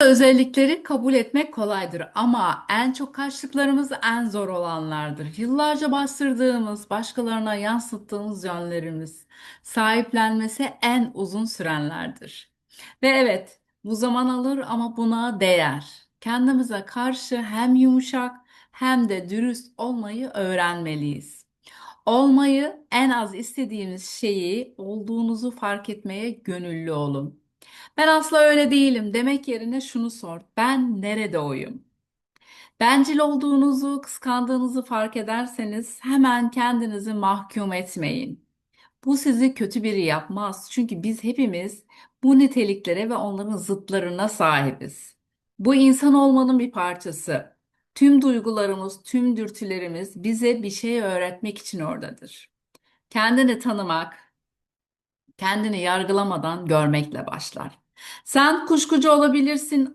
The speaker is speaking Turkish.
özellikleri kabul etmek kolaydır ama en çok kaçtıklarımız en zor olanlardır. Yıllarca bastırdığımız, başkalarına yansıttığımız yönlerimiz, sahiplenmesi en uzun sürenlerdir. Ve evet, bu zaman alır ama buna değer. Kendimize karşı hem yumuşak hem de dürüst olmayı öğrenmeliyiz. Olmayı en az istediğimiz şeyi olduğunuzu fark etmeye gönüllü olun. Ben asla öyle değilim demek yerine şunu sor. Ben nerede oyum? Bencil olduğunuzu, kıskandığınızı fark ederseniz hemen kendinizi mahkum etmeyin. Bu sizi kötü biri yapmaz. Çünkü biz hepimiz bu niteliklere ve onların zıtlarına sahibiz. Bu insan olmanın bir parçası. Tüm duygularımız, tüm dürtülerimiz bize bir şey öğretmek için oradadır. Kendini tanımak, kendini yargılamadan görmekle başlar. Sen kuşkucu olabilirsin